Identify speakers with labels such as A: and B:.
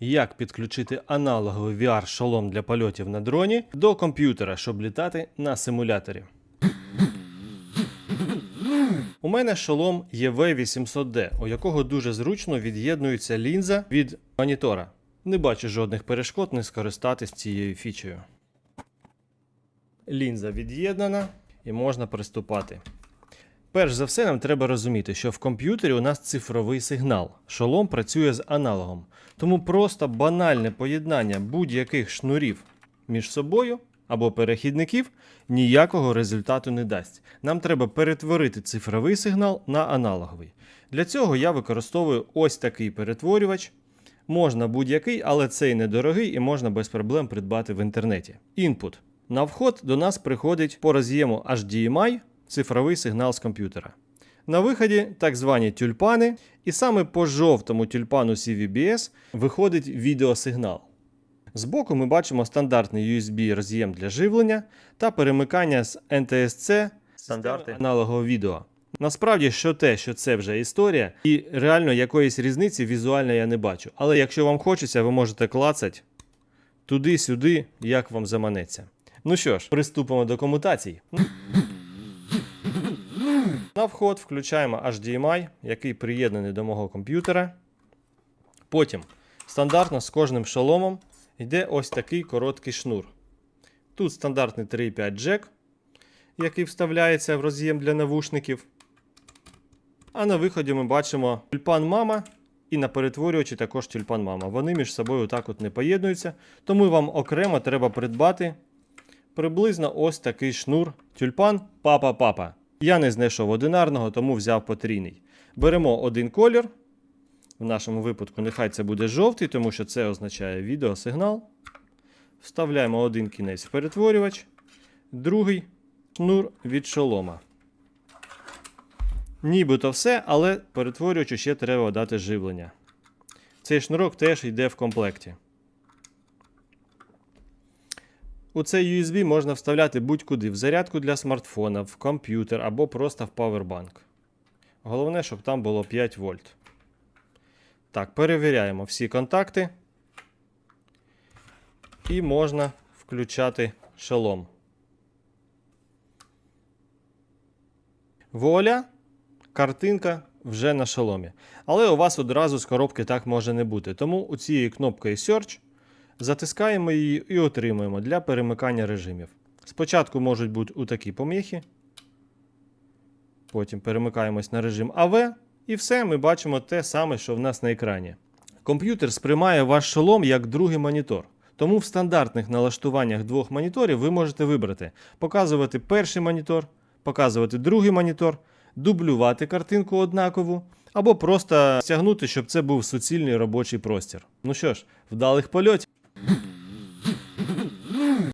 A: як підключити аналоговий VR-шолом для польотів на дроні до комп'ютера, щоб літати на симуляторі. У мене шолом EV800D, у якого дуже зручно від'єднується лінза від монітора. Не бачу жодних перешкод не скористатись цією фічею. Лінза від'єднана і можна приступати. Перш за все, нам треба розуміти, що в комп'ютері у нас цифровий сигнал. Шолом працює з аналогом. Тому просто банальне поєднання будь-яких шнурів між собою або перехідників ніякого результату не дасть. Нам треба перетворити цифровий сигнал на аналоговий. Для цього я використовую ось такий перетворювач. Можна будь-який, але цей недорогий і можна без проблем придбати в інтернеті. Інпут. На вход до нас приходить по роз'єму HDMI цифровий сигнал з комп'ютера. На виході так звані тюльпани, і саме по жовтому тюльпану CVBS виходить відеосигнал. Збоку ми бачимо стандартний USB роз'єм для живлення та перемикання з NTSC стандарти аналогового відео. Насправді, що те, що це вже історія, і реально якоїсь різниці візуально я не бачу. Але якщо вам хочеться, ви можете клацати туди-сюди, як вам заманеться. Ну що ж, приступимо до комутацій. На вход включаємо HDMI, який приєднаний до мого комп'ютера. Потім стандартно з кожним шоломом йде ось такий короткий шнур. Тут стандартний 3,5 джек, який вставляється в роз'єм для навушників. А на виході ми бачимо тюльпан мама і на перетворювачі також тюльпан мама. Вони між собою так от не поєднуються, тому вам окремо треба придбати приблизно ось такий шнур тюльпан папа-папа. Я не знайшов одинарного, тому взяв потрійний. Беремо один колір. В нашому випадку нехай це буде жовтий, тому що це означає відеосигнал. Вставляємо один кінець в перетворювач, другий шнур від шолома. Нібито все, але перетворювачу ще треба дати живлення. Цей шнурок теж йде в комплекті. У цей USB можна вставляти будь-куди в зарядку для смартфона, в комп'ютер або просто в павербанк. Головне, щоб там було 5 вольт. Так, перевіряємо всі контакти. І можна включати шолом. Вуаля, картинка вже на шоломі. Але у вас одразу з коробки так може не бути. Тому у цією кнопкою Search затискаємо її і отримуємо для перемикання режимів. Спочатку можуть бути у такі поміхи. Потім перемикаємось на режим AV, і все, ми бачимо те саме, що в нас на екрані. Комп'ютер сприймає ваш шолом як другий монітор. Тому в стандартних налаштуваннях двох моніторів ви можете вибрати показувати перший монітор, показувати другий монітор, дублювати картинку однакову, або просто стягнути, щоб це був суцільний робочий простір. Ну що ж, вдалих польотів!